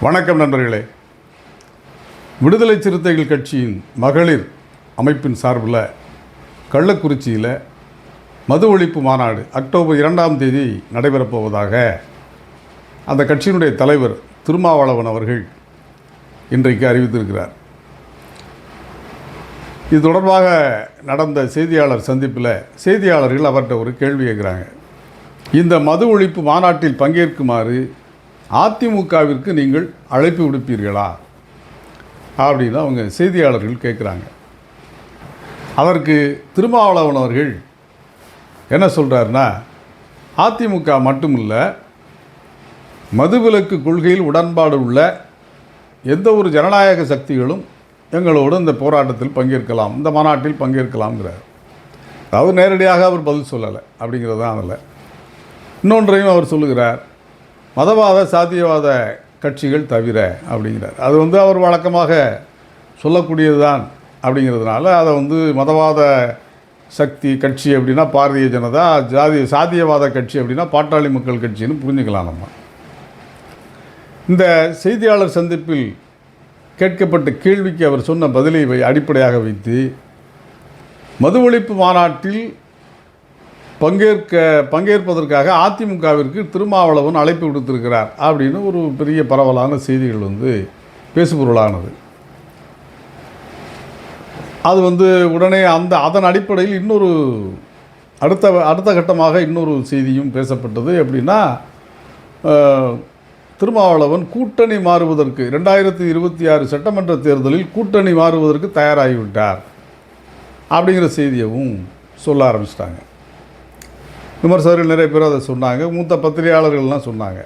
வணக்கம் நண்பர்களே. விடுதலை சிறுத்தைகள் கட்சியின் மகளிர் அமைப்பின் சார்பில் கள்ளக்குறிச்சியில் மது ஒழிப்பு மாநாடு அக்டோபர் இரண்டாம் தேதி நடைபெறப்போவதாக அந்த கட்சியினுடைய தலைவர் திருமாவளவன் அவர்கள் இன்றைக்கு அறிவித்திருக்கிறார். இது தொடர்பாக நடந்த செய்தியாளர் சந்திப்பில் செய்தியாளர்கள் அவர்கிட்ட ஒரு கேள்வி கேட்குறாங்க. இந்த மது ஒழிப்பு மாநாட்டில் பங்கேற்குமாறு அதிமுகவிற்கு நீங்கள் அழைப்பு விடுப்பீர்களா? அப்படின்னு அவங்க செய்தியாளர்கள் கேட்குறாங்க அதற்கு திருமாவளவன் அவர்கள் என்ன சொல்கிறாருன்னா அதிமுக மட்டுமில்ல மதுவிலக்கு கொள்கையில் உடன்பாடு உள்ள எந்த ஒரு ஜனநாயக சக்திகளும் எங்களோடு இந்த போராட்டத்தில் பங்கேற்கலாம் இந்த மாநாட்டில் பங்கேற்கலாம்ங்கிறார். அதாவது நேரடியாக அவர் பதில் சொல்லலை அப்படிங்கிறது தான் அதில். இன்னொன்றையும் அவர் சொல்லுகிறார் மதவாத சாத்தியவாத கட்சிகள் தவிர அப்படிங்கிறார். அது வந்து அவர் வழக்கமாக சொல்லக்கூடியது தான் அப்படிங்கிறதுனால அதை வந்து மதவாத சக்தி கட்சி அப்படின்னா பாரதிய ஜனதா ஜாதி சாதியவாத கட்சி அப்படின்னா பாட்டாளி மக்கள் கட்சின்னு புரிஞ்சுக்கலாம் நம்ம. இந்த செய்தியாளர் சந்திப்பில் கேட்கப்பட்ட கேள்விக்கு அவர் சொன்ன பதிலை அடிப்படையாக வைத்து மது ஒழிப்பு மாநாட்டில் பங்கேற்க பங்கேற்பதற்காக அதிமுகவிற்கு திருமாவளவன் அழைப்பு விடுத்திருக்கிறார் அப்படின்னு ஒரு பெரிய பரவலான செய்திகள் வந்து பேசுபொருளானது. அது வந்து உடனே அந்த அதன் அடிப்படையில் இன்னொரு அடுத்த அடுத்த கட்டமாக இன்னொரு செய்தியும் பேசப்பட்டது எப்படின்னா திருமாவளவன் கூட்டணி மாறுவதற்கு ரெண்டாயிரத்தி இருபத்தி ஆறு சட்டமன்ற தேர்தலில் கூட்டணி மாறுவதற்கு தயாராகிவிட்டார். அப்படிங்கிற செய்தியவும் சொல்ல ஆரம்பிச்சிட்டாங்க. விமர்சகர்கள் நிறைய பேர் அதை சொன்னாங்க மூத்த பத்திரிகையாளர்கள்லாம் சொன்னாங்க.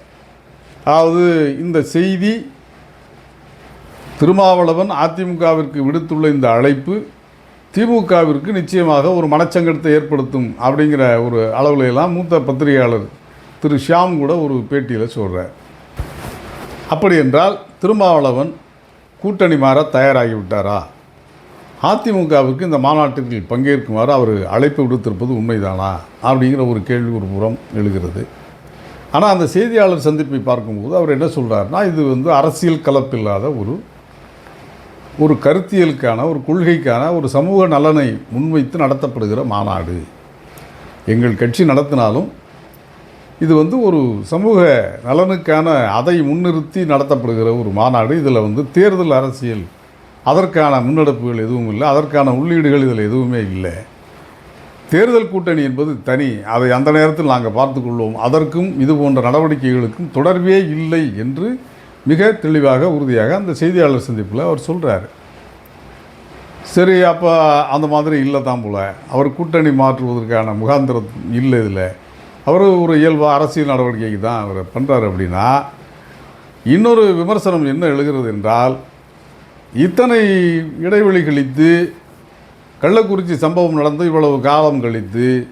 அதாவது இந்த செய்தி திருமாவளவன் அதிமுகவிற்கு விடுத்துள்ள இந்த அழைப்பு திமுகவிற்கு நிச்சயமாக ஒரு மனச்சங்கடத்தை ஏற்படுத்தும் அப்படிங்கிற ஒரு அளவிலெல்லாம் மூத்த பத்திரிகையாளர் திரு ஷியாம் கூட ஒரு பேட்டியில் சொல்கிறார் அப்படி என்றால் திருமாவளவன் கூட்டணி மாற தயாராகிவிட்டாரா? அதிமுகவுக்கு அதிமுகவிற்கு இந்த மாநாட்டில் பங்கேற்குமாறு அவர் அழைப்பு விடுத்திருப்பது உண்மைதானா அப்படிங்கிற ஒரு கேள்வி ஒரு புறம் எழுகிறது. ஆனால் அந்த செய்தியாளர் சந்திப்பை பார்க்கும்போது அவர் என்ன சொல்கிறாருன்னா இது வந்து அரசியல் கலப்பில்லாத ஒரு ஒரு கருத்தியலுக்கான ஒரு கொள்கைக்கான ஒரு சமூக நலனை முன்வைத்து நடத்தப்படுகிற மாநாடு. எங்கள் கட்சி நடத்தினாலும் இது வந்து ஒரு சமூக நலனுக்கான அதை முன்னிறுத்தி நடத்தப்படுகிற ஒரு மாநாடு. இதில் வந்து தேர்தல் அரசியல் அதற்கான முன்னெடுப்புகள் எதுவும் இல்லை. அதற்கான உள்ளீடுகள் இதில் எதுவுமே இல்லை. தேர்தல் கூட்டணி என்பது தனி. அதை அந்த நேரத்தில் நாங்கள் பார்த்துக்கொள்வோம். அதற்கும் இது போன்ற நடவடிக்கைகளுக்கும் தொடர்பே இல்லை என்று மிக தெளிவாக உறுதியாக அந்த செய்தியாளர் சந்திப்பில் அவர் சொல்கிறார் சரி அப்போ அந்த மாதிரி இல்லை தான் போல. அவர் கூட்டணி மாற்றுவதற்கான முகாந்திரம் இல்லை இதில். அவர் ஒரு இயல்பாக அரசியல் நடவடிக்கைக்கு தான் அவர் பண்ணுறாரு அப்படின்னா இன்னொரு விமர்சனம் என்ன எழுகிறது என்றால் இத்தனை இடைவெளி கழித்து கள்ளக்குறிச்சி சம்பவம் நடந்து இவ்வளவு காலம் கழித்து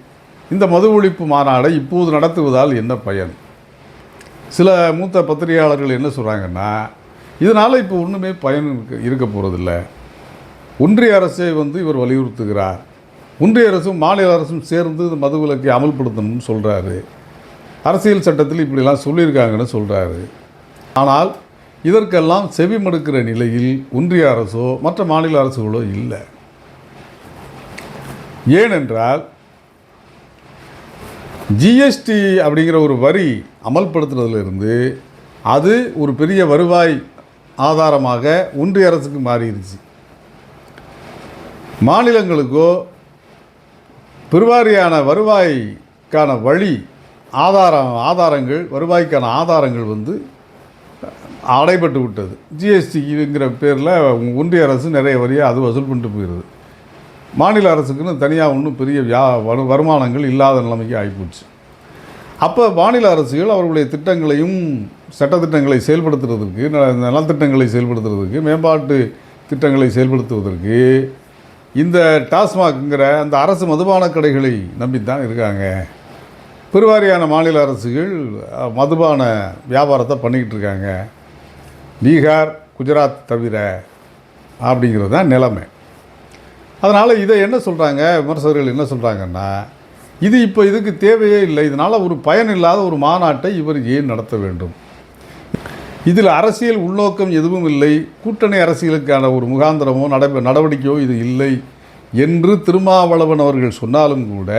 இந்த மது ஒழிப்பு மாநாடை இப்போது நடத்துவதால் என்ன பயன்? சில மூத்த பத்திரிகையாளர்கள் என்ன சொல்கிறாங்கன்னா இதனால் இப்போ ஒன்றுமே பயன் இருக்க இருக்க போகிறதில்ல ஒன்றிய அரசை வந்து இவர் வலியுறுத்துகிறார். ஒன்றிய அரசும் மாநில அரசும் சேர்ந்து இந்த மது விலக்கை அமல்படுத்தணும்னு சொல்கிறாரு அரசியல் சட்டத்தில் இப்படிலாம் சொல்லியிருக்காங்கன்னு சொல்கிறாரு ஆனால் இதற்கெல்லாம் செவி மடுக்கிற நிலையில் ஒன்றிய அரசோ மற்ற மாநில அரசுகளோ இல்லை. ஏனென்றால் ஜிஎஸ்டி அப்படிங்கிற ஒரு வரி அமல்படுத்துறதுலேருந்து அது ஒரு பெரிய வருவாய் ஆதாரமாக ஒன்றிய அரசுக்கு மாறிடுச்சு. மாநிலங்களுக்கோ பெருவாரியான வருவாய்க்கான வழி ஆதாரம் ஆதாரங்கள் வருவாய்க்கான ஆதாரங்கள் வந்து அடைபட்டு விட்டது. ஜிஎஸ்டிங்கிற பேரில் ஒன்றிய அரசு நிறைய வரியை அது வசூல் பண்ணிட்டு போயிடுது மாநில அரசுக்குன்னு தனியாக ஒன்றும் பெரிய வியா வரு வருமானங்கள் இல்லாத நிலைமைக்கு ஆகிப்போச்சு. அப்போ மாநில அரசுகள் அவர்களுடைய திட்டங்களையும் சட்டத்திட்டங்களை செயல்படுத்துறதுக்கு ந- நலத்திட்டங்களை செயல்படுத்துறதுக்கு மேம்பாட்டு திட்டங்களை செயல்படுத்துவதற்கு இந்த டாஸ்மாக்ங்கிற அந்த அரசு மதுபான கடைகளை நம்பித்தான் இருக்காங்க. பெருவாரியான மாநில அரசுகள் மதுபான வியாபாரத்தை பண்ணிக்கிட்டு இருக்காங்க. பீகார் குஜராத் தவிர அப்படிங்கிறது தான் நிலைமை. அதனால் இதை என்ன சொல்கிறாங்க விமர்சகர்கள் என்ன சொல்கிறாங்கன்னா இது இப்போ இதுக்கு தேவையே இல்லை. இதனால் ஒரு பயன் இல்லாத ஒரு மாநாட்டை இவர் ஏன் நடத்த வேண்டும்? இதில் அரசியல் உள்நோக்கம் எதுவும் இல்லை. கூட்டணி அரசியலுக்கான ஒரு முகாந்திரமோ நட நடவடிக்கையோ இது இல்லை என்று திருமாவளவன் அவர்கள் சொன்னாலும் கூட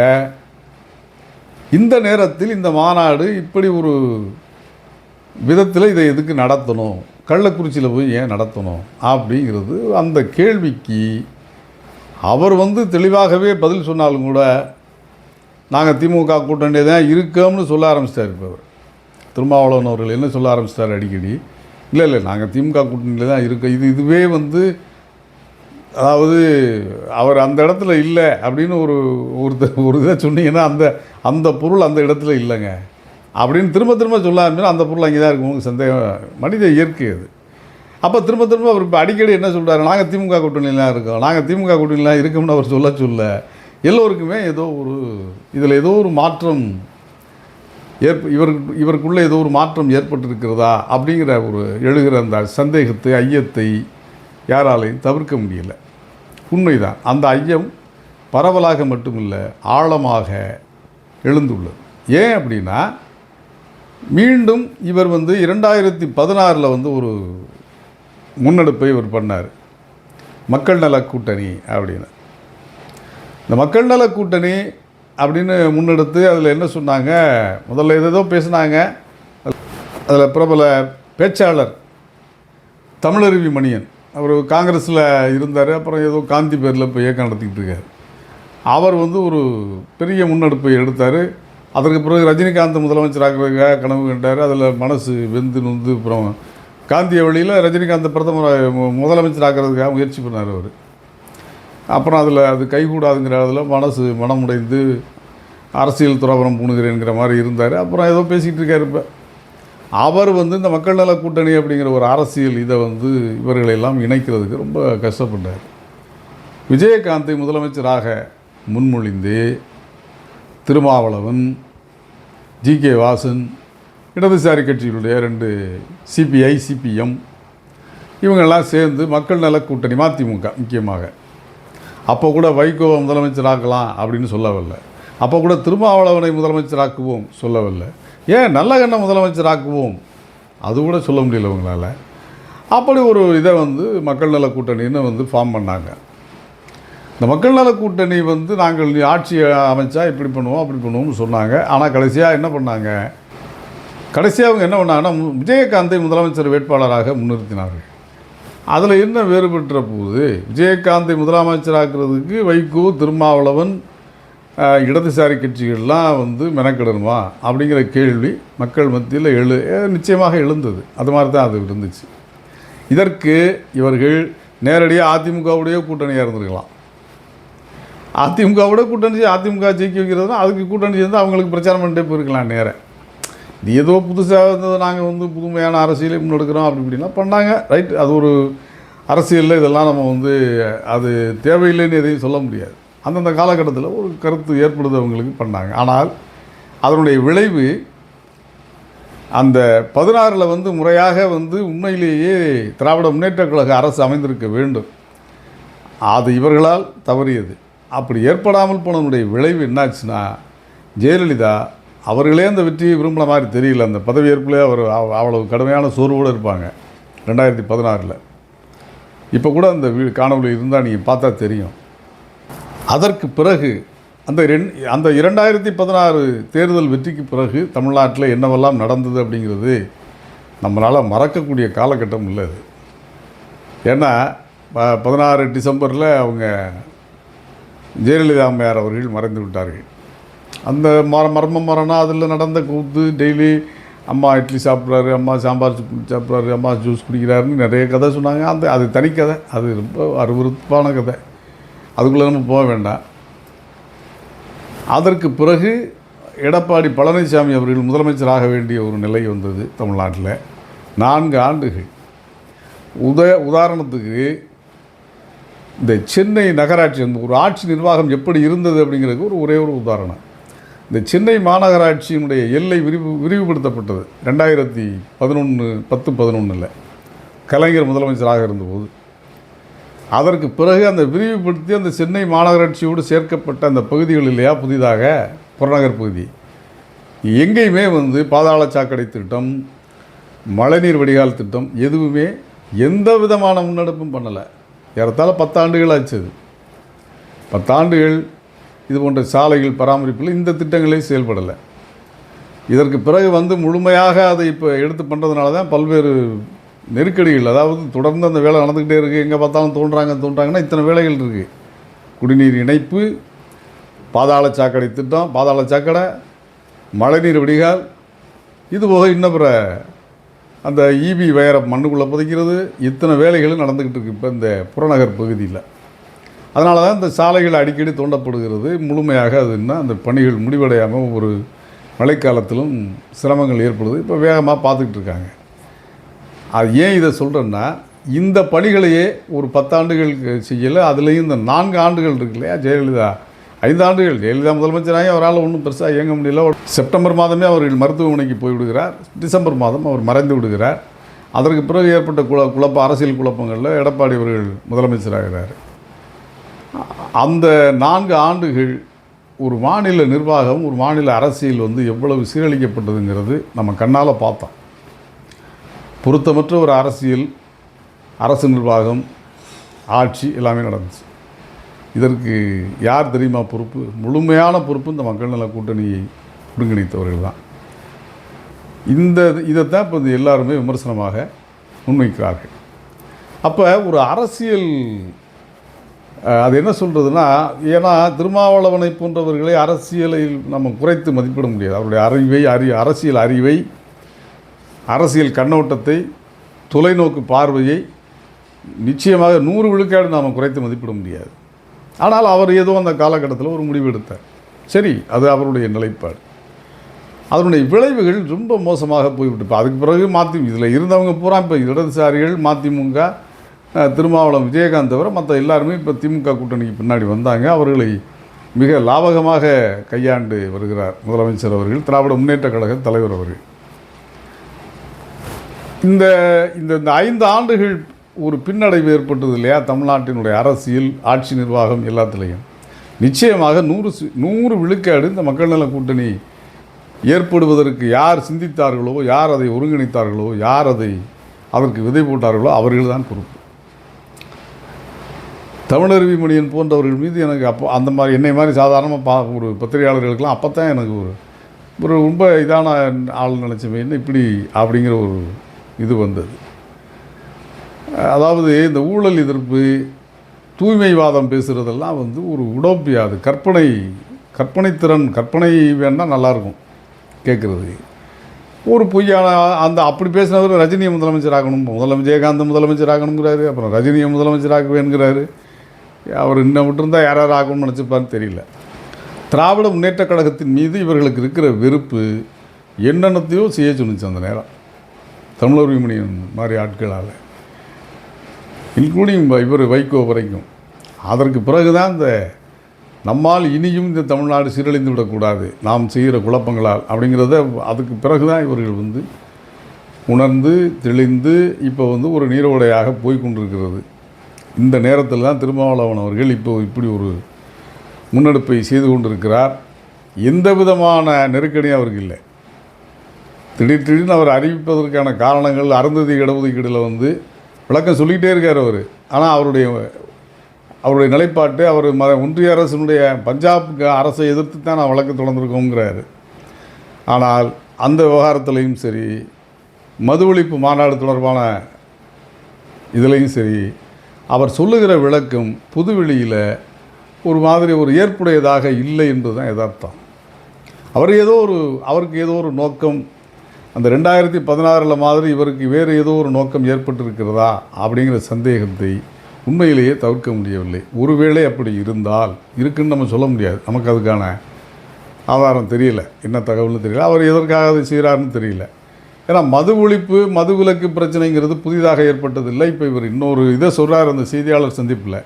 இந்த நேரத்தில் இந்த மாநாடு இப்படி ஒரு விதத்தில் இதை எதுக்கு நடத்தணும்? கள்ளக்குறிச்சியில் போய் ஏன் நடத்தணும் அப்படிங்கிறது அந்த கேள்விக்கு அவர் வந்து தெளிவாகவே பதில் சொன்னாலும் கூட நாங்கள் திமுக கூட்டணி தான் இருக்கோம்னு சொல்ல ஆரம்பிச்சிட்டார் இப்போ அவர். திருமாவளவன் அவர்கள் என்ன சொல்ல ஆரம்பிச்சிட்டார் அடிக்கடி? இல்லை இல்லை நாங்கள் திமுக கூட்டணியில் தான் இருக்கோம். இது இதுவே வந்து அதாவது அவர் அந்த இடத்துல இல்லை அப்படின்னு ஒரு ஒரு ஒரு இதை சொன்னீங்கன்னா அந்த அந்த பொருள் அந்த இடத்துல இல்லைங்க. அப்படின்னு திரும்ப திரும்ப சொல்ல ஆரம்பிச்சா அந்த பொருள் அங்கே தான் இருக்கும். உங்களுக்கு சந்தேகம் மனித இயற்கை அது. அப்போ திரும்ப திரும்ப அவர் இப்போ அடிக்கடி என்ன சொல்கிறாரு நாங்கள் திமுக கூட்டணிலாம் இருக்கோம். நாங்கள் திமுக கூட்டணிலாம் இருக்கோம்னு அவர் சொல்ல சொல்ல எல்லோருக்குமே ஏதோ ஒரு இதில் ஏதோ ஒரு மாற்றம் ஏற்ப இவருக்கு இவருக்குள்ளே ஏதோ ஒரு மாற்றம் ஏற்பட்டிருக்கிறதா அப்படிங்கிற ஒரு எழுகிற அந்த சந்தேகத்தை ஐயத்தை யாராலையும் தவிர்க்க முடியலை. உண்மைதான். அந்த ஐயம் பரவலாக மட்டுமில்லை ஆழமாக எழுந்துள்ளது. ஏன் அப்படின்னா மீண்டும் இவர் வந்து இரண்டாயிரத்தி பதினாறில் வந்து ஒரு முன்னெடுப்பை இவர் பண்ணார். மக்கள் நல கூட்டணி அப்படின்னு. இந்த மக்கள் நல கூட்டணி அப்படின்னு முன்னெடுத்து அதில் என்ன சொன்னாங்க? முதல்ல ஏதேதோ பேசினாங்க. அதில் பிரபல பேச்சாளர் தமிழருவி மணியன் அவர் காங்கிரஸில் இருந்தார் அப்புறம் ஏதோ காந்தி பேரில் இப்போ இயக்கம் நடத்திக்கிட்டு இருக்கார். அவர் வந்து ஒரு பெரிய முன்னெடுப்பை எடுத்தார். அதற்கு பிறகு ரஜினிகாந்த் முதலமைச்சராகிறதுக்காக கனவு கண்டார். அதில் மனசு வெந்து நொந்து அப்புறம் காந்திய வழியில் ரஜினிகாந்த் பிரதமர் முதலமைச்சராகிறதுக்காக முயற்சி பண்ணார் அவர். அப்புறம் அதில் அது கைகூடாதுங்கிற அதில் மனசு மனமுடைந்து அரசியல் துறவரம் பூணுகிறேங்கிற மாதிரி இருந்தார். அப்புறம் ஏதோ பேசிகிட்டு இருக்கார் இப்போ. அவர் வந்து இந்த மக்கள் நல கூட்டணி அப்படிங்கிற ஒரு அரசியல் இதை வந்து இவர்களெல்லாம் இணைக்கிறதுக்கு ரொம்ப கஷ்டப்பட்டார். விஜயகாந்தை முதலமைச்சராக முன்மொழிந்து திருமாவளவன் ஜி. கே. வாசன் இடதுசாரி கட்சிகளுடைய ரெண்டு சிபிஐ சிபிஎம் இவங்கெல்லாம் சேர்ந்து மக்கள் நல கூட்டணி மதிமுக முக்கியமாக. அப்போ கூட வைகோவை முதலமைச்சராக்கலாம் அப்படின்னு சொல்லவில்லை. அப்போ கூட திருமாவளவனை முதலமைச்சராக்குவோம் சொல்லவில்லை. ஏன்? நல்ல நல்லகண்ணை முதலமைச்சராக்குவோம். அது கூட சொல்ல முடியல இவங்களால அப்படி ஒரு இதை வந்து மக்கள் நல கூட்டணின்னு வந்து ஃபார்ம் பண்ணாங்க. இந்த மக்கள் நல கூட்டணி வந்து நாங்கள் ஆட்சி அமைச்சா இப்படி பண்ணுவோம் அப்படி பண்ணுவோம்னு சொன்னாங்க. ஆனால் கடைசியாக என்ன பண்ணாங்க? கடைசியாக அவங்க என்ன பண்ணாங்கன்னா மு- விஜயகாந்தை முதலமைச்சர் வேட்பாளராக முன்னிறுத்தினார்கள். அதில் என்ன வேறுபெற்ற போது விஜயகாந்தை முதலமைச்சராக்கிறதுக்கு வைகோ திருமாவளவன் இடதுசாரி கட்சிகள்லாம் வந்து மெனக்கிடணுமா? அப்படிங்கிற கேள்வி மக்கள் மத்தியில் எழு நிச்சயமாக எழுந்தது. அது மாதிரி தான் அது இருந்துச்சு. இதற்கு இவர்கள் நேரடியாக அதிமுகவுடைய கூட்டணியாக இருந்திருக்கலாம். அதிமுகவோட கூட்டணி அதிமுக ஜெயிக்க வைக்கிறதுனா அதுக்கு கூட்டணி சேர்ந்து அவங்களுக்கு பிரச்சாரம் பண்ணிட்டே போயிருக்கலாம் நேரம் இது ஏதோ புதுசாக இருந்தது நாங்கள் வந்து புதுமையான அரசியலை முன்னெடுக்கிறோம் அப்படி இப்படிலாம் பண்ணாங்க. ரைட் அது ஒரு அரசியலில் இதெல்லாம் நம்ம வந்து அது தேவையில்லைன்னு எதையும் சொல்ல முடியாது. அந்தந்த காலகட்டத்தில் ஒரு கருத்து ஏற்படுது அவங்களுக்கு பண்ணாங்க. ஆனால் அதனுடைய விளைவு அந்த பதினாறில் வந்து முறையாக வந்து உண்மையிலேயே திராவிட முன்னேற்றக் கழக அரசு அமைந்திருக்க வேண்டும். அது இவர்களால் தவறியது. அப்படி ஏற்படாமல் போனவனுடைய விளைவு என்னாச்சுன்னா ஜெயலலிதா அவர்களே அந்த வெற்றியை விரும்பின மாதிரி தெரியல. அந்த பதவியேற்புலேயே அவர் அவ்வளவு கடுமையான சோர்வோடு இருப்பாங்க. ரெண்டாயிரத்தி பதினாறில். இப்போ கூட அந்த வீ காணொலி இருந்தால் நீங்கள் பார்த்தா தெரியும். அதற்கு பிறகு அந்த ரெண் அந்த இரண்டாயிரத்தி பதினாறு தேர்தல் வெற்றிக்கு பிறகு தமிழ்நாட்டில் என்னவெல்லாம் நடந்தது அப்படிங்கிறது நம்மளால் மறக்கக்கூடிய காலகட்டம் இல்லை அது. ஏன்னா ப- பதினாறு டிசம்பரில் அவங்க ஜெயலலிதா அம்மையார் அவர்கள் மறைந்து விட்டார்கள். அந்த மர மர்ம மரணா அதில் நடந்த கூத்து டெய்லி அம்மா இட்லி சாப்பிட்றாரு அம்மா சாம்பார் சாப்பிட்றாரு அம்மா ஜூஸ் குடிக்கிறாருன்னு நிறைய கதை சொன்னாங்க. அந்த அது தனிக்கதை அது ரொம்ப அருவருப்பான கதை. அதுக்குள்ளே நம்ம போக வேண்டாம். அதற்கு பிறகு எடப்பாடி பழனிசாமி அவர்கள் முதலமைச்சராக வேண்டிய ஒரு நிலை வந்தது தமிழ்நாட்டில். நான்கு ஆண்டுகள். உத உதாரணத்துக்கு இந்த சென்னை நகராட்சி அந்த ஒரு ஆட்சி நிர்வாகம் எப்படி இருந்தது அப்படிங்கிறதுக்கு ஒரு ஒரே ஒரு உதாரணம். இந்த சென்னை மாநகராட்சியினுடைய எல்லை விரிவு விரிவுபடுத்தப்பட்டது ரெண்டாயிரத்தி பதினொன்று பத்து பதினொன்றில் கலைஞர் முதலமைச்சராக இருந்தபோது. அதற்கு பிறகு அந்த விரிவுபடுத்தி அந்த சென்னை மாநகராட்சியோடு சேர்க்கப்பட்ட அந்த பகுதிகள் இல்லையா புதிதாக புறநகர் பகுதி. எங்கேயுமே வந்து பாதாள சாக்கடை திட்டம் மழைநீர் வடிகால் திட்டம் எதுவுமே எந்த விதமான முன்னெடுப்பும் பண்ணலை. ஏறத்தாழ பத்தாண்டுகள் ஆச்சு இது பத்தாண்டுகள் இது போன்ற சாலைகள் பராமரிப்பில் இந்த திட்டங்களே செயல்படலை. இதற்கு பிறகு வந்து முழுமையாக அதை இப்போ எடுத்து பண்ணுறதுனால தான் பல்வேறு நெருக்கடிகள் அதாவது தொடர்ந்து அந்த வேலை நடந்துக்கிட்டே இருக்குது எங்கே பார்த்தாலும் தோன்றாங்க தோன்றாங்கன்னா இத்தனை வேலைகள் இருக்குது குடிநீர் இணைப்பு பாதாள சாக்கடை திட்டம் பாதாள சாக்கடை மழைநீர் வடிகால் இது போக இன்னும் பிற அந்த ஈபி வயரை மண்ணுக்குள்ளே புதைக்கிறது. இத்தனை வேலைகளும் நடந்துக்கிட்டு இருக்கு இப்போ இந்த புறநகர் பகுதியில். அதனால தான் இந்த சாலைகள் அடிக்கடி தோண்டப்படுகிறது. முழுமையாக அது என்ன அந்த பணிகள் முடிவடையாமல் ஒரு மழைக்காலத்திலும் சிரமங்கள் ஏற்படுது. இப்போ வேகமாக பார்த்துக்கிட்டு இருக்காங்க. அது ஏன் இதை சொல்கிறேன்னா இந்த பணிகளையே ஒரு பத்தாண்டுகள் செய்யலை அதுலேயும் இந்த நான்கு ஆண்டுகள் இருக்கு இல்லையா ஜெயலலிதா? ஐந்து ஆண்டுகள் ஜெயலலிதா முதலமைச்சராக அவரால் ஒன்றும் பெருசாக இயங்க முடியல. செப்டம்பர் மாதமே அவர்கள் மருத்துவமனைக்கு போய் விடுகிறார். டிசம்பர் மாதம் அவர் மறைந்து விடுகிறார். அதற்கு பிறகு ஏற்பட்ட குழ குழப்ப அரசியல் குழப்பங்களில் எடப்பாடி அவர்கள் முதலமைச்சராகிறார். அந்த நான்கு ஆண்டுகள் ஒரு மாநில நிர்வாகம் ஒரு மாநில அரசியல் வந்து எவ்வளவு சீரழிக்கப்பட்டதுங்கிறது நம்ம கண்ணால் பார்த்தோம். பொருத்தமற்ற ஒரு அரசியல் அரசு நிர்வாகம் ஆட்சி எல்லாமே நடந்துச்சு. இதற்கு யார் தெரியுமா பொறுப்பு? முழுமையான பொறுப்பு இந்த மக்கள் நல கூட்டணியை ஒருங்கிணைத்தவர்கள் தான். இந்த இதைத்தான் இப்போ இந்த எல்லாருமே விமர்சனமாக முன்வைக்கிறார்கள். அப்போ ஒரு அரசியல் அது என்ன சொல்கிறதுனா ஏன்னா திருமாவளவனை போன்றவர்களை அரசியலில் நம்ம குறைத்து மதிப்பிட முடியாது. அவருடைய அறிவை அறி அரசியல் அறிவை அரசியல் கண்ணோட்டத்தை தொலைநோக்கு பார்வையை நிச்சயமாக நூறு விழுக்காடு நாம் குறைத்து மதிப்பிட முடியாது. ஆனால் அவர் ஏதோ அந்த காலகட்டத்தில் ஒரு முடிவு எடுத்தார். சரி அது அவருடைய நிலைப்பாடு. அதனுடைய விளைவுகள் ரொம்ப மோசமாக போய்விட்டு இப்போ அதுக்கு பிறகு மாற்றி இதில் இருந்தவங்க பூரா இப்போ இடதுசாரிகள் மதிமுக திருமாவளம் விஜயகாந்த் தவிர மற்ற எல்லாருமே இப்போ திமுக கூட்டணிக்கு பின்னாடி வந்தாங்க. அவர்களை மிக லாபகமாக கையாண்டு வருகிறார் முதலமைச்சர் அவர்கள் திராவிட முன்னேற்ற கழக தலைவர் அவர்கள். இந்த இந்த இந்த ஐந்து ஆண்டுகள் ஒரு பின்னடைவு ஏற்பட்டது இல்லையா? தமிழ்நாட்டினுடைய அரசியல் ஆட்சி நிர்வாகம் எல்லாத்துலேயும். நிச்சயமாக நூறு சி- நூறு விழுக்காடு இந்த மக்கள் நல கூட்டணி ஏற்படுவதற்கு யார் சிந்தித்தார்களோ யார் அதை ஒருங்கிணைத்தார்களோ யார் அதை அதற்கு விதை போட்டார்களோ அவர்கள் தான் பொறுப்பு. தமிழருவி மணியன் போன்றவர்கள் மீது எனக்கு அப்போ அந்த மாதிரி என்னை மாதிரி சாதாரணமாக பா ஒரு பத்திரிகையாளர்களுக்கெல்லாம் அப்போ தான் எனக்கு ஒரு ஒரு ரொம்ப இதான ஆள் நினச்சமே என்ன இப்படி அப்படிங்கிற ஒரு இது வந்தது. அதாவது இந்த ஊழல் எதிர்ப்பு தூய்மைவாதம் பேசுகிறதெல்லாம் வந்து ஒரு உடோப்பியா அது கற்பனை கற்பனைத்திறன் கற்பனை வேணால் நல்லாயிருக்கும் கேட்குறது. ஒரு பொய்யான அந்த அப்படி பேசினவர் ரஜினியை முதலமைச்சர் ஆகணும் முதலமைச்சர் விஜயகாந்த் முதலமைச்சர் ஆகணுங்கிறாரு அப்புறம் ரஜினியை முதலமைச்சர் ஆக்குவேங்கிறாரு அவர் இன்னும் விட்டுருந்தால் யார் யார் ஆகணும்னு நினச்சிப்பான்னு தெரியல. திராவிட முன்னேற்றக் கழகத்தின் மீது இவர்களுக்கு இருக்கிற வெறுப்பு என்னென்னத்தையோ செய்ய சொன்னிச்சு அந்த நேரம். தமிழர் விமணியன் மாதிரி ஆட்களால். இன்க்ளூடிங் இவர் வைகோ வரைக்கும். அதற்கு பிறகு தான் இந்த நம்மால் இனியும் இந்த தமிழ்நாடு சீரழிந்து விடக்கூடாது. நாம் செய்கிற குழப்பங்களால் அப்படிங்கிறத அதுக்கு பிறகு தான் இவர்கள் வந்து உணர்ந்து தெளிந்து இப்போ வந்து ஒரு நீரோடையாக போய்கொண்டிருக்கிறது. இந்த நேரத்தில் தான் திருமாவளவன் அவர்கள் இப்போ இப்படி ஒரு முன்னெடுப்பை செய்து கொண்டிருக்கிறார். எந்த விதமான நெருக்கடியும் அவருக்கு இல்லை. திடீர் திடீர்னு அவர் அறிவிப்பதற்கான காரணங்கள் அருந்ததி இடஒதுக்கீடில் வந்து விளக்கம் சொல்லிக்கிட்டே இருக்கார் அவர். ஆனால் அவருடைய அவருடைய நிலைப்பாட்டு அவர் ம ஒன்றிய அரசினுடைய பஞ்சாப் அரசை எதிர்த்து தான் நான் வழக்கு தொடர்ந்துருக்கோங்கிறாரு ஆனால் அந்த விவகாரத்துலேயும் சரி மது ஒழிப்பு மாநாடு தொடர்பான இதுலேயும் சரி அவர் சொல்லுகிற விளக்கம் புதுவெளியில் ஒரு மாதிரி ஒரு ஏற்புடையதாக இல்லை என்பது தான் யதார்த்தம். அவர் ஏதோ ஒரு அவருக்கு ஏதோ ஒரு நோக்கம் அந்த ரெண்டாயிரத்தி பதினாறில் மாதிரி இவருக்கு வேறு ஏதோ ஒரு நோக்கம் ஏற்பட்டிருக்கிறதா அப்படிங்கிற சந்தேகத்தை உண்மையிலேயே தவிர்க்க முடியவில்லை. ஒருவேளை அப்படி இருந்தால் இருக்குன்னு நம்ம சொல்ல முடியாது. நமக்கு அதுக்கான ஆதாரம் தெரியல. என்ன தகவல்னு தெரியல. அவர் எதற்காக அதை செய்கிறாருன்னு தெரியல. ஏன்னா மது ஒழிப்பு மது விலக்கு பிரச்சனைங்கிறது புதிதாக ஏற்பட்டதில்லை. இப்போ இவர் இன்னொரு இதை சொல்கிறார் அந்த செய்தியாளர் சந்திப்பில்.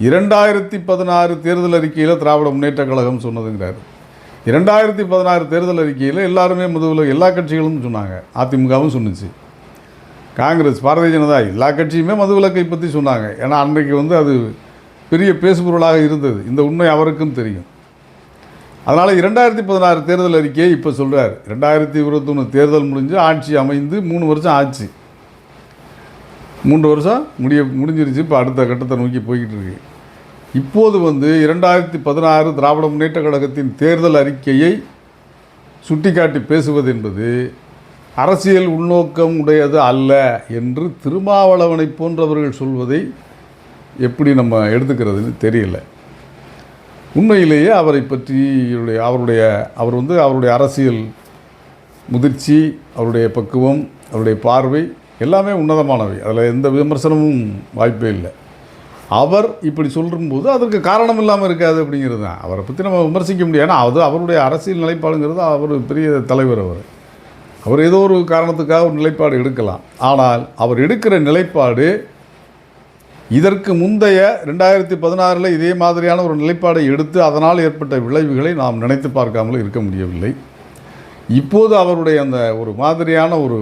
இரண்டாயிரத்தி பதினாறு தேர்தல் அறிக்கையில் திராவிட முன்னேற்றக் கழகம் சொன்னதுங்கிறார். இரண்டாயிரத்தி பதினாறு தேர்தல் அறிக்கையில் எல்லாருமே மதுவில் எல்லா கட்சிகளும் சொன்னாங்க. அதிமுகவும் சொன்னுச்சு. காங்கிரஸ் பாரதிய ஜனதா எல்லா கட்சியுமே மதுவிலக்கை பற்றி சொன்னாங்க. ஏன்னா அன்றைக்கு வந்து அது பெரிய பேசுபொருளாக இருந்தது. இந்த உண்மை அவருக்கும் தெரியும். அதனால் இரண்டாயிரத்தி பதினாறு தேர்தல் அறிக்கையை இப்போ சொல்கிறார் ரெண்டாயிரத்தி இருபத்தொன்று தேர்தல் முடிஞ்சு ஆட்சி அமைந்து மூணு வருஷம் ஆச்சு. மூன்று வருஷம் முடிய முடிஞ்சிருச்சு. இப்போ அடுத்த கட்டத்தை நோக்கி போய்கிட்டு இருக்கு. இப்போது வந்து இரண்டாயிரத்தி பதினாறு திராவிட முன்னேற்ற கழகத்தின் தேர்தல் அறிக்கையை சுட்டிக்காட்டி பேசுவது என்பது அரசியல் உள்நோக்கம் உடையது அல்ல என்று திருமாவளவனை போன்றவர்கள் சொல்வதை எப்படி நம்ம எடுத்துக்கிறதுன்னு தெரியல. உண்மையிலேயே அவரை பற்றி அவருடைய அவர் வந்து அவருடைய அரசியல் முதிர்ச்சி அவருடைய பக்குவம் அவருடைய பார்வை எல்லாமே உன்னதமானவை. அதில் எந்த விமர்சனமும் வாய்ப்பே இல்லை. அவர் இப்படி சொல்லும்போது அதற்கு காரணம் இல்லாமல் இருக்காது அப்படிங்கிறது தான். அவரை பற்றி நம்ம விமர்சிக்க முடியாது. ஏன்னா அது அவருடைய அரசியல் நிலைப்பாடுங்கிறது அவர் பெரிய தலைவர் அவர். அவர் ஏதோ ஒரு காரணத்துக்காக ஒரு நிலைப்பாடு எடுக்கலாம். ஆனால் அவர் எடுக்கிற நிலைப்பாடு இதற்கு முந்தைய ரெண்டாயிரத்தி பதினாறில் இதே மாதிரியான ஒரு நிலைப்பாடை எடுத்து அதனால் ஏற்பட்ட விளைவுகளை நாம் நினைத்து பார்க்காமல் இருக்க முடியவில்லை. இப்போது அவருடைய அந்த ஒரு மாதிரியான ஒரு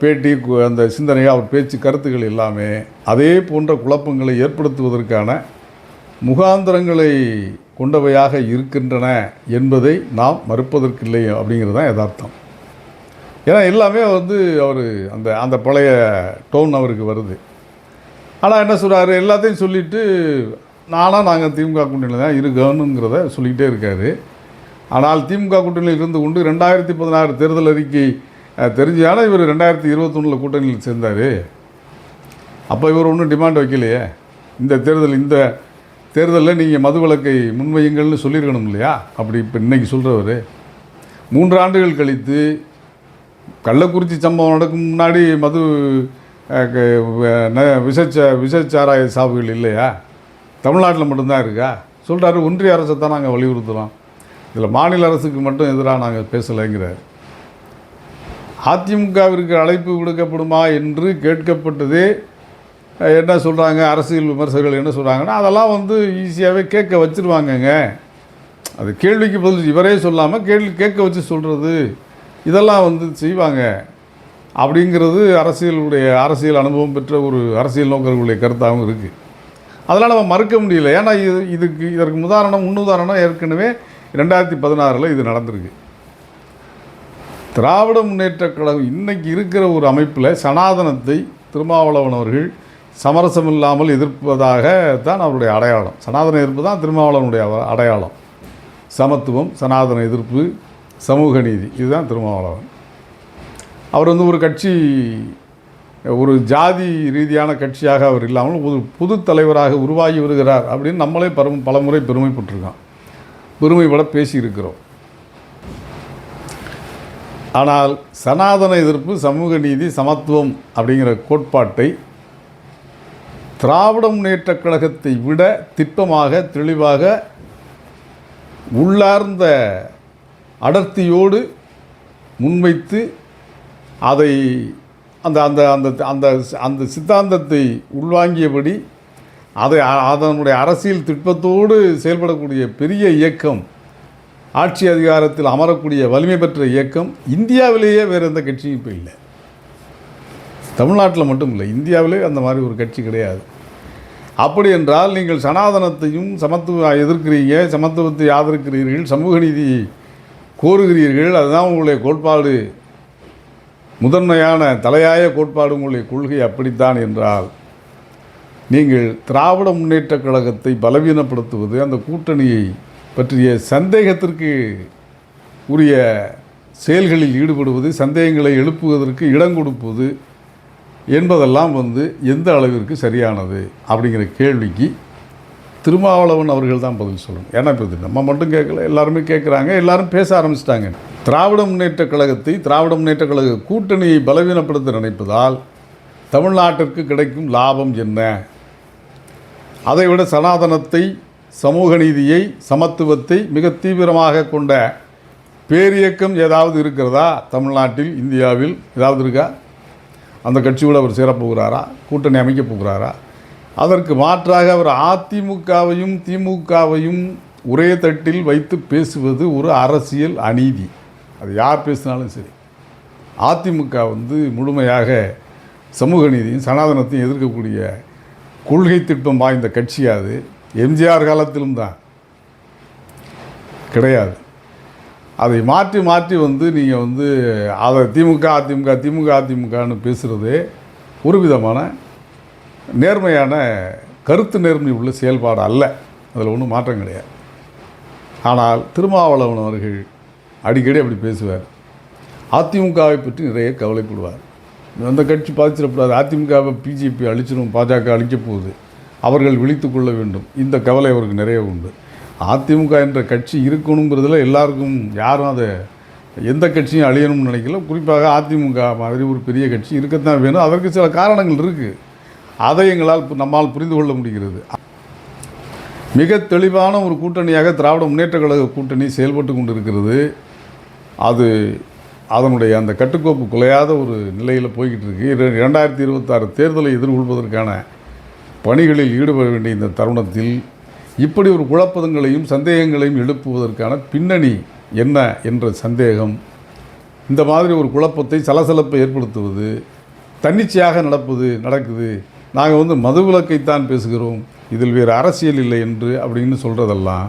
பேட்டி அந்த சிந்தனை அவர் பேச்சு கருத்துக்கள் எல்லாமே அதே போன்ற குழப்பங்களை ஏற்படுத்துவதற்கான முகாந்திரங்களை கொண்டவையாக இருக்கின்றன என்பதை நாம் மறுப்பதற்கில்லை அப்படிங்கிறது தான் யதார்த்தம். ஏன்னா எல்லாமே வந்து அவர் அந்த அந்த பழைய டோன் அவருக்கு வருது. ஆனால் என்ன சொல்கிறாரு எல்லாத்தையும் சொல்லிவிட்டு நானாக நாங்கள் திமுக கூட்டணியில் தான் இருக்கணுங்கிறத சொல்லிக்கிட்டே இருக்காரு. ஆனால் திமுக கூட்டணியில் இருந்து கொண்டு ரெண்டாயிரத்தி பதினாறு தேர்தல் அறிக்கை அஹ், தெரிஞ்சால இவர் ரெண்டாயிரத்தி இருபத்தொன்னில் கூட்டணியில் சேர்ந்தார். அப்போ இவர் ஒன்றும் டிமாண்ட் வைக்கலையே. இந்த தேர்தல் இந்த தேர்தலில் நீங்கள் மது விளக்கை முன்வையுங்கள்னு சொல்லியிருக்கணும் இல்லையா? அப்படி இப்போ இன்றைக்கி சொல்கிறவர் மூன்று ஆண்டுகள் கழித்து கள்ளக்குறிச்சி சம்பவம் நடக்கும் முன்னாடி மது விஷச்ச விஷச்சாராய சாவுகள் இல்லையா? தமிழ்நாட்டில் மட்டும்தான் இருக்கா? சொல்கிறாரு ஒன்றிய அரசை தான் நாங்கள் வலியுறுத்துகிறோம் இதில் மாநில அரசுக்கு மட்டும் எதிராக நாங்கள் பேசலைங்கிறார். அதிமுகவிற்கு அழைப்பு விடுக்கப்படுமா என்று கேட்கப்பட்டதே என்ன சொல்கிறாங்க அரசியல் விமர்சகர்கள் என்ன சொல்கிறாங்கன்னா அதெல்லாம் வந்து ஈஸியாகவே கேட்க வச்சுருவாங்கங்க. அது கேள்விக்கு பதில் இவரே சொல்லாமல் கேள்வி கேட்க வச்சு சொல்கிறது இதெல்லாம் வந்து செய்வாங்க. அப்படிங்கிறது அரசியலுடைய அரசியல் அனுபவம் பெற்ற ஒரு அரசியல் நோக்கர்களுடைய கருத்தாகவும் இருக்குது அதெல்லாம் நம்ம மறுக்க முடியல. ஏன்னா இது இதுக்கு இதற்கு உதாரணம் முன்னுதாரணம் ஏற்கனவே ரெண்டாயிரத்தி பதினாறில் இது நடந்திருக்கு. திராவிட முன்னேற்றக் கழகம் இன்றைக்கி இருக்கிற ஒரு அமைப்பில் சனாதனத்தை திருமாவளவன் அவர்கள் சமரசம் இல்லாமல் எதிர்ப்பதாக தான் அவருடைய அடையாளம். சனாதன எதிர்ப்பு தான் திருமாவளவனுடைய அடையாளம். சமத்துவம் சனாதன எதிர்ப்பு சமூக நீதி இதுதான் திருமாவளவன். அவர் வந்து ஒரு கட்சி ஒரு ஜாதி ரீதியான கட்சியாக அவர் இல்லாமல் ஒரு புது தலைவராக உருவாகி வருகிறார் அப்படின்னு நம்மளே பரும் பலமுறை பெருமைப்பட்டிருக்கோம். பெருமைப்பட பேசியிருக்கிறோம். ஆனால் சனாதன எதிர்ப்பு சமூக நீதி சமத்துவம் அப்படிங்கிற கோட்பாட்டை திராவிட முன்னேற்றக் கழகத்தை விட திட்டமாக தெளிவாக உள்ளார்ந்த அடர்த்தியோடு முன்வைத்து அதை அந்த அந்த அந்த அந்த அந்த சித்தாந்தத்தை உள்வாங்கியபடி அதை அதனுடைய அரசியல் திட்டத்தோடு செயல்படக்கூடிய பெரிய இயக்கம் ஆட்சி அதிகாரத்தில் அமரக்கூடிய வலிமை பெற்ற இயக்கம் இந்தியாவிலேயே வேறு எந்த கட்சியும் இப்போ இல்லை. தமிழ்நாட்டில் மட்டும் இல்லை இந்தியாவிலே அந்த மாதிரி ஒரு கட்சி கிடையாது. அப்படி என்றால் நீங்கள் சனாதனத்தையும் சமத்துவ எதிர்க்கிறீங்க சமத்துவத்தை ஆதரிக்கிறீர்கள் சமூக நீதி கோருகிறீர்கள் அதுதான் உங்களுடைய கோட்பாடு. முதன்மையான தலையாய கோட்பாடு உங்களுடைய கொள்கை அப்படித்தான் என்றால் நீங்கள் திராவிட முன்னேற்றக் கழகத்தை பலவீனப்படுத்துவது அந்த கூட்டணியை பற்றிய சந்தேகத்திற்கு உரிய செயல்களில் ஈடுபடுவது சந்தேகங்களை எழுப்புவதற்கு இடம் கொடுப்பது என்பதெல்லாம் வந்து எந்த அளவிற்கு சரியானது அப்படிங்கிற கேள்விக்கு திருமாவளவன் அவர்கள் தான் பதில் சொல்லணும். ஏன்னா இப்போ நம்ம மட்டும் கேட்கல எல்லாருமே கேட்குறாங்க எல்லாரும் பேச ஆரம்பிச்சிட்டாங்க. திராவிட முன்னேற்ற கழகத்தை திராவிட முன்னேற்ற கழக கூட்டணியை பலவீனப்படுத்த நினைப்பதால் தமிழ்நாட்டிற்கு கிடைக்கும் லாபம் என்ன? அதைவிட சனாதனத்தை சமூக நீதியை சமத்துவத்தை மிக தீவிரமாக கொண்ட பேரியக்கம் ஏதாவது இருக்கிறதா? தமிழ்நாட்டில் இந்தியாவில் ஏதாவது இருக்கா? அந்த கட்சியோடு அவர் சேரப்போகிறாரா? கூட்டணி அமைக்கப் போகிறாரா? அதற்கு மாற்றாக அவர் அதிமுகவையும் திமுகவையும் ஒரே தட்டில் வைத்து பேசுவது ஒரு அரசியல் அநீதி. அது யார் பேசினாலும் சரி. அதிமுக வந்து முழுமையாக சமூக நீதியும் சனாதனத்தையும் எதிர்க்கக்கூடிய கொள்கை திட்டம் வாய்ந்த கட்சியாது அது. எம்ஜிஆர் காலத்திலும் தான். கிடையாது. அதை மாற்றி மாற்றி வந்து நீங்கள் வந்து அதை திமுக அதிமுக திமுக அதிமுகன்னு பேசுகிறதே ஒரு விதமான நேர்மையான கருத்து நேர்மை உள்ள செயல்பாடு அல்ல. அதில் ஒன்றும் மாற்றம் கிடையாது. ஆனால் திருமாவளவன் அவர்கள் அடிக்கடி அப்படி பேசுவார். அதிமுகவை பற்றி நிறைய கவலைப்படுவார். அந்த கட்சி பாதிச்சிடக்கூடாது அதிமுகவை பிஜேபி அழிச்சிடும் பாஜக அழிக்க போகுது. அவர்கள் விழித்து கொள்ள வேண்டும். இந்த கவலை அவருக்கு நிறைய உண்டு. அதிமுக என்ற கட்சி இருக்கணுங்கிறதுல எல்லாருக்கும் யாரும் அதை எந்த கட்சியும் அழியணும்னு நினைக்கல. குறிப்பாக அதிமுக மாதிரி ஒரு பெரிய கட்சி இருக்கத்தான் வேணும். அதற்கு சில காரணங்கள் இருக்குது அதை எங்களால் பு- நம்மால் புரிந்து கொள்ள முடிகிறது. மிக தெளிவான ஒரு கூட்டணியாக திராவிட முன்னேற்ற கழக கூட்டணி செயல்பட்டு கொண்டிருக்கிறது. அது அதனுடைய அந்த கட்டுக்கோப்பு குலையாத ஒரு நிலையில் போய்கிட்டு இருக்கு. இரண்டாயிரத்தி இருபத்தாறு தேர்தலை எதிர்கொள்வதற்கான பணிகளில் ஈடுபட வேண்டிய இந்த தருணத்தில் இப்படி ஒரு குழப்பங்களையும் சந்தேகங்களையும் எழுப்புவதற்கான பின்னணி என்ன என்ற சந்தேகம் இந்த மாதிரி ஒரு குழப்பத்தை சலசலப்பை ஏற்படுத்துவது தன்னிச்சையாக நடப்பது நடக்குது. நாங்கள் வந்து மதுவிலக்கைத்தான் பேசுகிறோம். இதில் வேறு அரசியல் இல்லை என்று அப்படின்னு சொல்கிறதெல்லாம்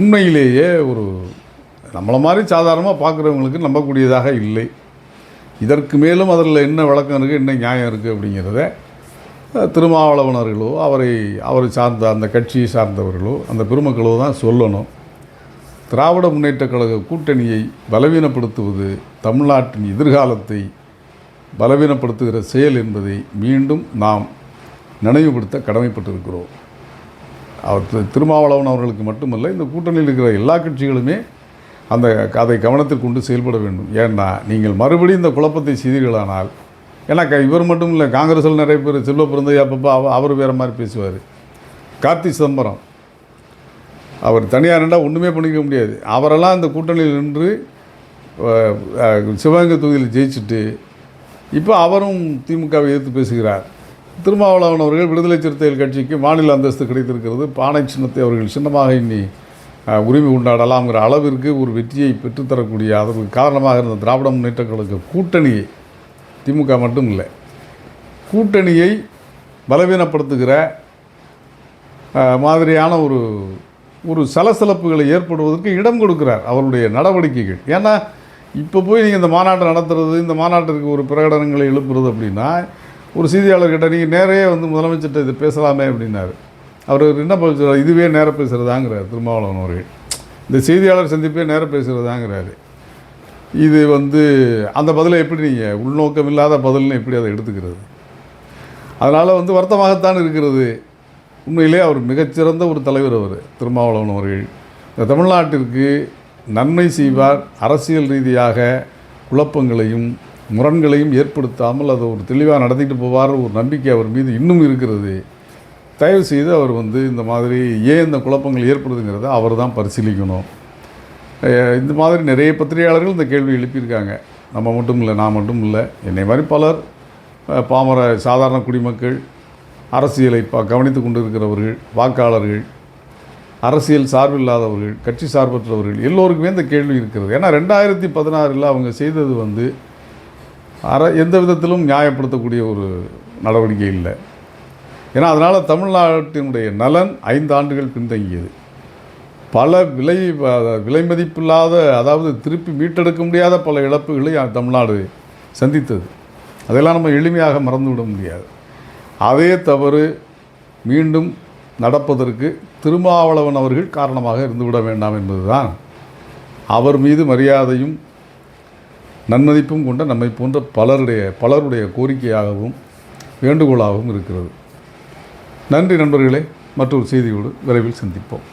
உண்மையிலேயே ஒரு நம்மளை மாதிரி சாதாரணமாக பார்க்குறவங்களுக்கு நம்பக்கூடியதாக இல்லை. இதற்கு மேலும் அதில் என்ன வழக்கம் இருக்குது என்ன நியாயம் இருக்குது அப்படிங்கிறத திருமாவளவனர்களோ அவரை அவரை சார்ந்த அந்த கட்சியை சார்ந்தவர்களோ அந்த பெருமக்களோ தான் சொல்லணும். திராவிட முன்னேற்றக் கழக கூட்டணியை பலவீனப்படுத்துவது தமிழ்நாட்டின் எதிர்காலத்தை பலவீனப்படுத்துகிற செயல் என்பதை மீண்டும் நாம் நினைவுபடுத்த கடமைப்பட்டிருக்கிறோம். அவர் திருமாவளவன் அவர்களுக்கு மட்டுமல்ல இந்த கூட்டணியில் இருக்கிற எல்லா கட்சிகளுமே அந்த அதை கவனத்தில் கொண்டு செயல்பட வேண்டும். ஏன்னா நீங்கள் மறுபடியும் இந்த குழப்பத்தை செய்தீர்களானால் ஏன்னா இவர் மட்டும் இல்லை காங்கிரஸில் நிறைய பேர் செல்வ பிறந்தை அப்பப்போ அவ அவர் வேறு மாதிரி பேசுவார். கார்த்தி சிதம்பரம். அவர் தனியார் இருந்தால் ஒன்றுமே பண்ணிக்க முடியாது. அவரெல்லாம் அந்த கூட்டணியில் நின்று சிவகங்கை தொகுதியில் ஜெயிச்சுட்டு இப்போ அவரும் திமுகவை எதிர்த்து பேசுகிறார். திருமாவளவன் அவர்கள் விடுதலை சிறுத்தைகள் கட்சிக்கு மாநில அந்தஸ்து கிடைத்திருக்கிறது. பானை சின்னத்தை அவர்கள் சின்னமாக இனி உரிமை கொண்டாடலாம்ங்கிற அளவிற்கு ஒரு வெற்றியை பெற்றுத்தரக்கூடிய அதற்கு காரணமாக இருந்த திராவிட முன்னேற்ற கழக கூட்டணியை திமுக மட்டும் இல்லை. கூட்டணியை பலவீனப்படுத்துகிற மாதிரியான ஒரு ஒரு சலசலப்புகளை ஏற்படுவதற்கு இடம் கொடுக்கிறார் அவருடைய நடவடிக்கைகள். ஏன்னா இப்போ போய் நீங்கள் இந்த மாநாட்டை நடத்துறது இந்த மாநாட்டிற்கு ஒரு பிரகடனங்களை எழுப்புறது அப்படின்னா ஒரு செய்தியாளர்கிட்ட நீங்கள் நேரே வந்து முதலமைச்சர்கிட்ட இது பேசலாமே அப்படின்னாரு. அவர் என்ன பேசுகிறார் இதுவே நேராக பேசுகிறதாங்கிறார் திருமாவளவன் அவர்கள். இந்த செய்தியாளர் சந்திப்பே நேராக பேசுகிறதாங்கிறாரு இது வந்து அந்த பதிலை எப்படி நீங்கள் உள்நோக்கம் இல்லாத பதில்னு எப்படி அதை எடுத்துக்கிறது? அதனால் வந்து வருத்தமாகத்தான் இருக்கிறது. உண்மையிலே அவர் மிகச்சிறந்த ஒரு தலைவர் அவர் திருமாவளவன் அவர்கள். இந்த தமிழ்நாட்டிற்கு நன்மை செய்வார் அரசியல் ரீதியாக குழப்பங்களையும் முரண்களையும் ஏற்படுத்தாமல் அதை ஒரு தெளிவாக நடத்திட்டு போவார் ஒரு நம்பிக்கை அவர் மீது இன்னும் இருக்கிறது. தயவு செய்து அவர் வந்து இந்த மாதிரி ஏன் இந்த குழப்பங்கள் ஏற்படுதுங்கிறத அவர் தான் பரிசீலிக்கணும். இந்த மாதிரி நிறைய பத்திரிகையாளர்கள் இந்த கேள்வி எழுப்பியிருக்காங்க. நம்ம மட்டும் இல்லை நான் மட்டும் இல்லை. என்னை மாதிரி பலர் பாமர சாதாரண குடிமக்கள் அரசியலை ப கவனித்து கொண்டிருக்கிறவர்கள் வாக்காளர்கள் அரசியல் சார்பில்லாதவர்கள் கட்சி சார்பற்றவர்கள் எல்லோருக்குமே இந்த கேள்வி இருக்கிறது. ஏன்னா ரெண்டாயிரத்தி பதினாறில் அவங்க செய்தது வந்து அற எந்த விதத்திலும் நியாயப்படுத்தக்கூடிய ஒரு நடவடிக்கை இல்லை. ஏன்னா அதனால் தமிழ்நாட்டினுடைய நலன் ஐந்து ஆண்டுகள் பின்தங்கியது. பல விலை விலை மதிப்பில்லாத அதாவது திருப்பி மீட்டெடுக்க முடியாத பல இழப்புகளை தமிழ்நாடு சந்தித்தது. அதெல்லாம் நம்ம எளிமையாக மறந்துவிட முடியாது. அதே தவறு மீண்டும் நடப்பதற்கு திருமாவளவன் அவர்கள் காரணமாக இருந்துவிட வேண்டாம் என்பதுதான். அவர் மீது மரியாதையும் நன்மதிப்பும் கொண்ட நம்மை போன்ற பலருடைய பலருடைய கோரிக்கையாகவும் வேண்டுகோளாகவும் இருக்கிறது. நன்றி நண்பர்களே. மற்றொரு செய்தியோடு விரைவில் சந்திப்போம்.